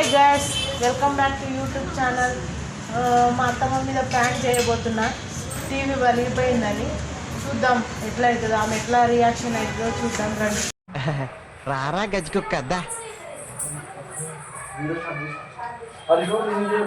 Hi guys welcome back to YouTube channel మా అత్తమ్మ మీద ప్రాంక్ చేయబోతున్నా. టీవీ వలిగిపోయిందని. చూద్దాం ఎట్లా అవుతుందో ఆమె ఎట్లా రియాక్షన్ అవుతుందో చూద్దాం రండి. రారా గజ్జుకుక్కద్దా అది కూడా నేను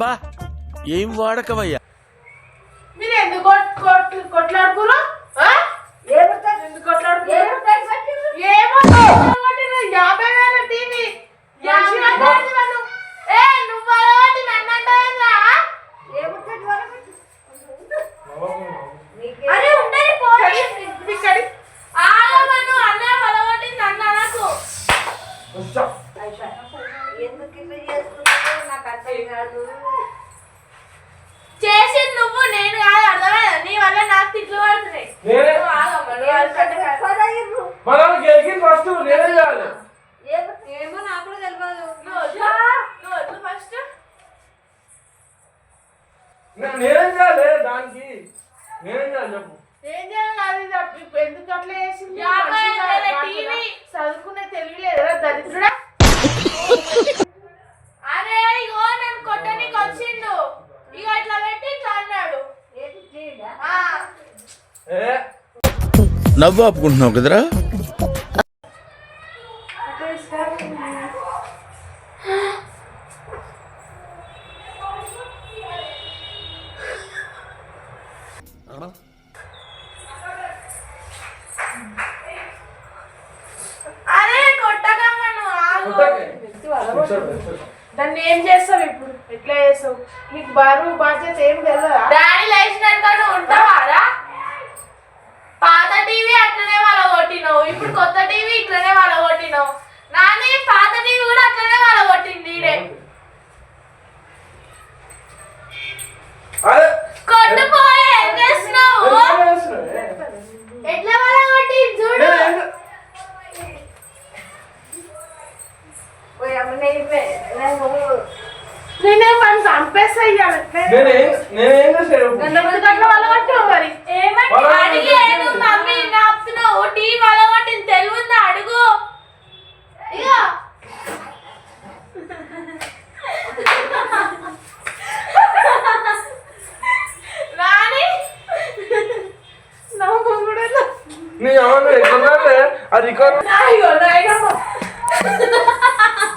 అబ్బా ఏం వాడకవయ్యా మీరు ఎందుకు కొట్- కొట్- కొట్లాడుకురు యాభై వేల టీవీ. ఎందుకు ఇట్లా నాకు అర్థం కాదు చేసింది నువ్వు నేను కాదు అర్థమైందా నీ వల్ల నాకు తిట్లు పడుతున్నాయి నేనే నువ్వు ఆగమ్మా, నీ వల్ల నాకు- మనం గెలికింది ఫస్ట్ నేనే చేయాలి ఏమో నాకు కూడా తెలియదు నువ్వు వద్దు. నువ్వు వద్దు ఫస్ట్ నేనేం చేయాలి? దానికి నేనేం చేయాలి చెప్పు. ఏం చేయాలి ఎందుకు అట్లా చేసింది. చదువుకునే తెలివి లేదురా దరిద్రుడా. అరే ఇగో నేను కొట్టనికి వచ్చిండు. ఇక ఇట్లా పెట్టి ఇట్లా అన్నాడు. నవ్వు ఆపుకుంటున్నావు కదరా? కూర్చోండి. దాన్ని ఏం చేస్తావు ఇప్పుడు? ఎట్లా చేస్తావు? నీకు బరువు బాధ్యత ఏం తెలియదా డాడీ లేచినాక ఉంటావారా పాత టీవీ అట్లనే వాళ్ళ కొట్టినావు ఇప్పుడు కొత్త టీవీ ఇట్లనే వాళ్ళ కొట్టినావు నాని పాత టీవీ కూడా అట్లనే వాళ్ళ కొట్టింది ఈడే అరే కొట్టుపోయి ఏం చేస్తున్నావు ఎందుకు చేస్తున్నావే? ఎట్లా వాళ్ళ కొట్టింది చూడు నేను ఏం- నేనేం మనం చంపేస్తా ఇయ్యాలి నేనేం నేనేం చేశాను మరి ఏమంటే వాళ్ళ అడిగి ఏను మమ్మీ నాపుతున్నావు టీవీ వాళ్ళ కొట్టింది తెలివిందా అడుగు ఇగో నాని నవ్వు కూడా లేదు. నీ ఏమన్నా ఎట్లా ఆ రికార్డ్ అయ్యో నాయనమ్మ